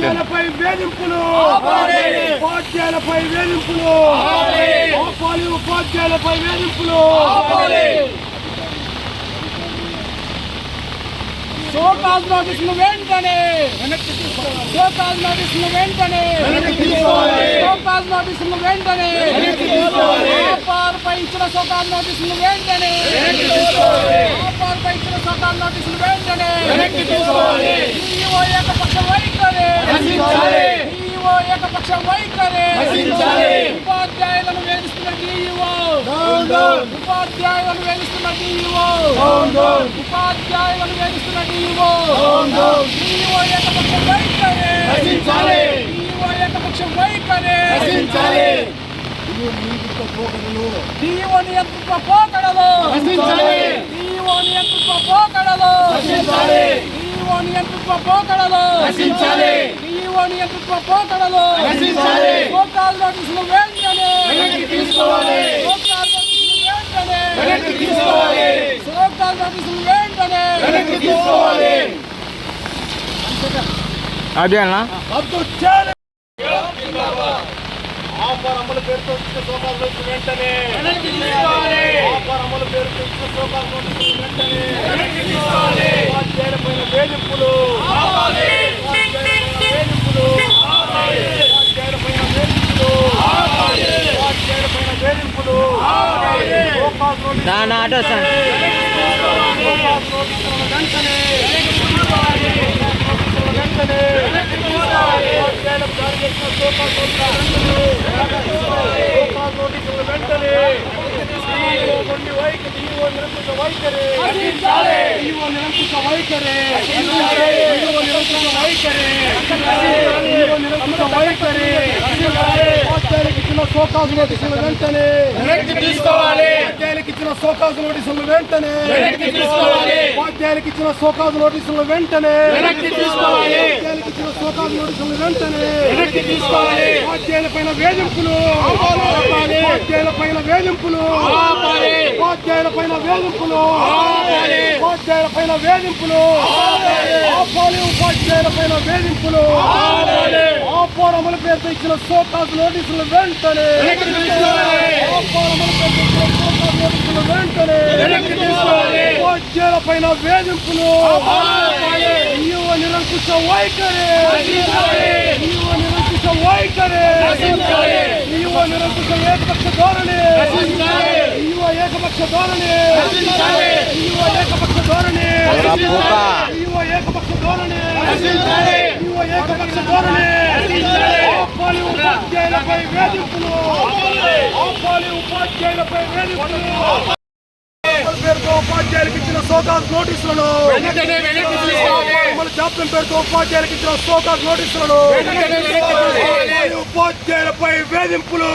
ఉపాధ్యాయులపై వేధింపులు. ఉపాధ్యాయులపై వేధింపులు. ఆపాలి. ఉపాధ్యాయులపై వేధింపులు. షోకాజ్ నోటీసులు వెంటనే. షోకాజ్ నోటీసులు వెంటనే. షోకాజ్ నోటీసులు వెంటనే. ఆపార్పై ఇచ్చిన షోకాజ్ నోటీసులు వెంటనే. ఆపార్పై ఇచ్చిన షోకాజ్ నోటీసులు వెంటనే ఈఓ ఏకపక్ష వైఖరి ఈఓ ఏకపక్ష వైఖరి. ఉపాధ్యాయులను వేధిస్తున్న డిఈఓ ఉపాధ్యాయులను వేధిస్తున్న డిఈఓ ఉపాధ్యాయులను వేధిస్తున్న డిఈఓ డిఈఓ ఏకపక్ష వైఖరి. డిఈఓ ఏకపక్ష వైఖరి. డిఈఓ నియంత్రిత పోకడలు డిఈఓ నియంత్రిత పోకడలు డిఈఓ నియంత్రిత పోకడలు డిఈఓ నియంత్రిత పోకడలు లోకాల్ నోటీసులు వెంటనే లోకాల్ నోటీసులు వెంటనే అదేనా? ఆఫర్ అమలు పేరుతో ఇచ్చిన సోకాలు నోటీసులు వెంటనే ఆఫర్ అమలు పేరుతో ఇచ్చిన సోకాలు నోటీసులు వెంటనే ఉపాధ్యాయులపైన వేధింపులు ఉపాధ్యాయులపైన వేధింపులు ఉపాధ్యాయులపైన వేధింపులు ఉపాధ్యాయులపైన వేధింపులు సోకాలు నోటీసులు నా నా ఆటో సార్ వెంటనే తీసుకోవాలి. ఉపాధ్యాయులకు ఇచ్చిన సోకాసు నోటీసులు వెంటనే. ఉపాధ్యాయులకు ఇచ్చిన సోకాసు నోటీసులు వెంటనే. ఉపాధ్యాయులకు ఇచ్చిన సోకాసు నోటీసులు వెంటనే. ఉపాధ్యాయుల పైన వేధింపులు. ఉపాధ్యాయుల పైన వేధింపులు. ఉపాధ్యాయుల పైన వేధింపులు. ఉపాధ్యాయుల పైన వేధింపులు ఆపాలి ఉపాధ్యాయుల పైన వేధింపులు ఆపాలి. ఆపాలమల పేరుతో ఇచ్చిన సోకాసు నోటీసులు వెంటనే. ఆపాలమల పేరుతో ఇచ్చిన సోకాసు నోటీసులు వెంటనే. ఉపాధ్యాయుల పైన వేధింపులు. ఈవ నిరంకుశ వైఖరి. ఈవ నిరంకుశ వైఖరి. ఈవ నిరంకుశ ఏకపక్ష ధోరణి. ఈవ ఏకపక్ష ధోరణి ఏకపక్ష ధోరణి. పూక. ఈవ ఏకపక్ష ధోరణి. నశించాలి. ఈవ ఏకపక్ష ధోరణి. నశించాలి. ఆపాలి ఉపాధ్యాయులపై వేధింపులు. ఆపాలి ఉపాధ్యాయులపై వేధింపులు. పేరుతో ఉపాధ్యాయులకు ఇచ్చిన సోకాస్ నోటీసులను. జాప్యం పేరుతో ఉపాధ్యాయులకు ఇచ్చిన సోకాస్ ఉపాధ్యాయులపై వేధింపులు.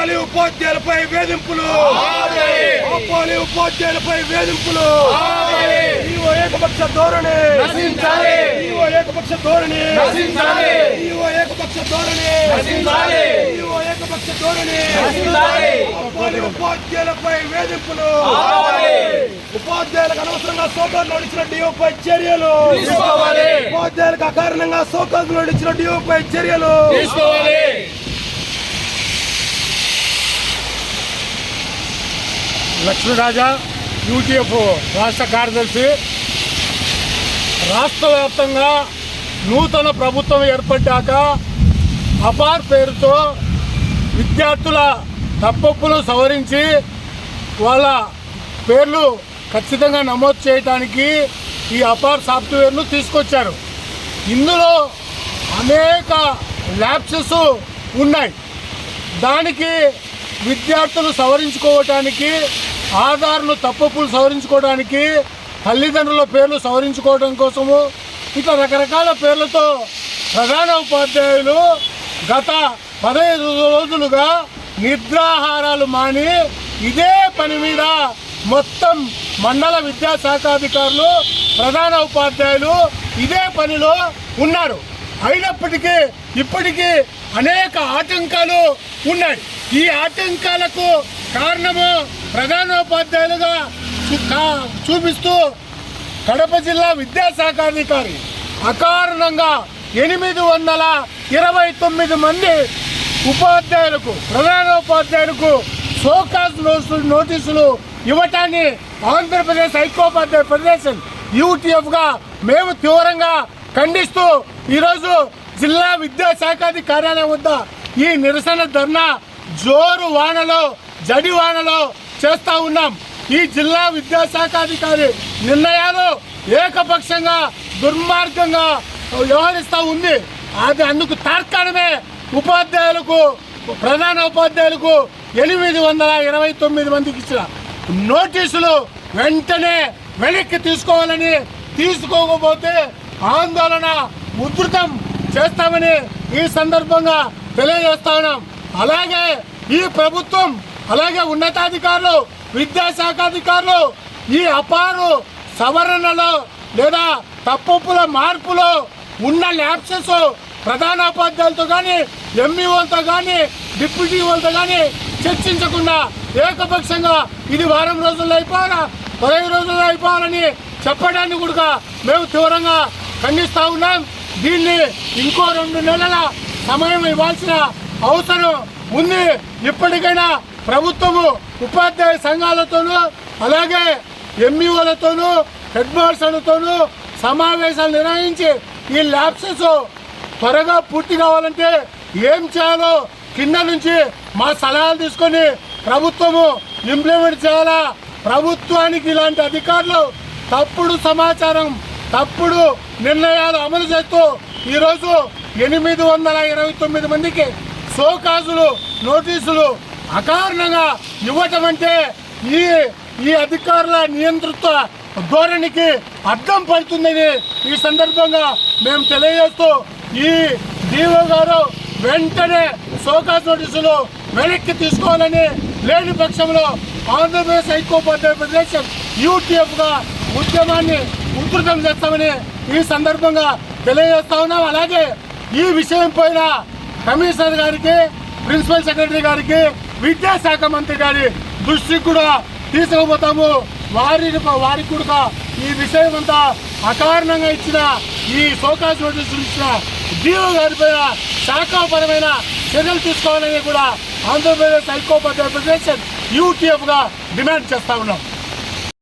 ఆపాలి ఉపాధ్యాయులపై వేధింపులు ఆపాలి ఉపాధ్యాయులపై వేధింపులు ఈవో ఏకపక్ష ధోరణి. ఈవో ఏకపక్ష ధోరణి. ఈవో ఏకపక్ష ధోరణి. ఈవో ఏకపక్ష ధోరణి. ఆపాలి ఉపాధ్యాయులపై వేధింపులు. ఉపాధ్యాయులకు అనవసరంగా సోకాలు నడిచిన డిఓపై చర్యలు. ఉపాధ్యాయులకు అకారణంగా సోకాలు నడిచిన డిఓపై చర్యలు లక్ష్మీరాజా యూటీఎఫ్ రాష్ట్ర కార్యదర్శి. రాష్ట్ర వ్యాప్తంగా నూతన ప్రభుత్వం ఏర్పడ్డాక అపార్ పేరుతో విద్యార్థుల తప్పప్పులు సవరించి వాళ్ళ పేర్లు ఖచ్చితంగా నమోదు చేయడానికి ఈ అపార్ సాఫ్ట్వేర్ను తీసుకొచ్చారు. ఇందులో అనేక ల్యాబ్సెస్ ఉన్నాయి. దానికి విద్యార్థులు సవరించుకోవటానికి ఆధార్ను తప్పులు సవరించుకోవడానికి తల్లిదండ్రుల పేర్లు సవరించుకోవడం కోసము ఇట్లా రకరకాల పేర్లతో ప్రధాన ఉపాధ్యాయులు గత పదహైదు రోజులుగా నిద్రాహారాలు మాని ఇదే పని మీద మొత్తం మండల విద్యాశాఖాధికారులు ప్రధాన ఉపాధ్యాయులు ఇదే పనిలో ఉన్నారు. అయినప్పటికీ ఇప్పటికీ అనేక ఆటంకాలు ఉన్నాయి. ఈ ఆటంకాలకు కారణము ప్రధానోపాధ్యాయులుగా చూపిస్తూ కడప జిల్లా విద్యాశాఖాధికారి అకారణంగా ఎనిమిది వందల ఇరవై తొమ్మిది మంది ఉపాధ్యాయులకు ప్రధానోపాధ్యాయులకు షోకాస్ నోటీసులు నోటీసులు ఇవ్వటాన్ని ఆంధ్రప్రదేశ్ ఐకోపాధ్యాయ ఫెడరేషన్ యూటీఎఫ్గా మేము తీవ్రంగా ఖండిస్తూ ఈరోజు జిల్లా విద్యాశాఖాధి కార్యాలయం వద్ద ఈ నిరసన ధర్నా జోరు వానలో జడి వానలో చేస్తా ఉన్నాం. ఈ జిల్లా విద్యాశాఖాధికారి నిర్ణయాలు ఏకపక్షంగా దుర్మార్గంగా వ్యవహరిస్తూ ఉంది. అది అందుకు తార్కాణమే ఉపాధ్యాయులకు ప్రధాన ఉపాధ్యాయులకు ఎనిమిది వందల ఇరవై తొమ్మిది మందికి ఇచ్చిన నోటీసులు వెంటనే వెనక్కి తీసుకోవాలని తీసుకోకపోతే ఆందోళన ఉధృతం చేస్తామని ఈ సందర్భంగా తెలియజేస్తా ఉన్నాం. అలాగే ఈ ప్రభుత్వం అలాగే ఉన్నతాధికారులు విద్యాశాఖ అధికారులు ఈ అపారు సవరణలో లేదా తప్పుల మార్పులో ఉన్న ల్యాబ్సెస్ ప్రధానోపాధ్యాయులతో కానీ ఎంఈఓలతో కానీ డిప్యూటీఓలతో కానీ చర్చించకుండా ఏకపక్షంగా ఇది వారం రోజుల్లో అయిపోవాలా పదహైదు రోజుల్లో అయిపోవాలని చెప్పడానికి కూడా మేము తీవ్రంగా ఖండిస్తూ ఉన్నాం. దీన్ని ఇంకో రెండు నెలల సమయం ఇవ్వాల్సిన అవసరం ఉంది. ఇప్పటికైనా ప్రభుత్వము ఉపాధ్యాయ సంఘాలతోనూ అలాగే ఎంఈఓలతోనూ హెడ్ మాస్టర్లతోనూ సమావేశాలు నిర్వహించి ఈ ల్యాబ్సెస్ త్వరగా పూర్తి కావాలంటే ఏం చేయాలో కింద నుంచి మా సలహాలు తీసుకొని ప్రభుత్వము ఇంప్లిమెంట్ చేయాలా? ప్రభుత్వానికి ఇలాంటి అధికారులు తప్పుడు సమాచారం తప్పుడు నిర్ణయాలు అమలు చేస్తూ ఈరోజు ఎనిమిది వందల ఇరవై తొమ్మిది మందికి సోకాజులు నోటీసులు అకారణంగా ఇవ్వటం అంటే ఈ ఈ అధికారుల నియంతృత్వ ధోరణికి అర్థం పడుతుందని ఈ సందర్భంగా మేము తెలియజేస్తూ ఈ డిఓ గారు వెంటనే సోకాస్ నోటీసులు వెనక్కి తీసుకోవాలని లేని పక్షంలో ఆంధ్రప్రదేశ్ హైకోర్టు ఫెడరేషన్ యూటీఎఫ్ ఉద్యమాన్ని ఉధృతం చేస్తామని ఈ సందర్భంగా తెలియజేస్తా ఉన్నాం. అలాగే ఈ విషయం పైన కమిషనర్ గారికి ప్రిన్సిపల్ సెక్రటరీ గారికి విద్యాశాఖ మంత్రి గారి దృష్టికి కూడా తీసుకుపోతాము. వారి వారికి కూడా ఈ విషయం అంతా అకారణంగా ఇచ్చిన ఈ సోకాస్ నోటీసులు ఇచ్చిన డిఓ గారిపైన శాఖాపరమైన చర్యలు తీసుకోవాలని కూడా Andhra Pradesh high court federation UTF demand చేస్తా ఉన్నాం.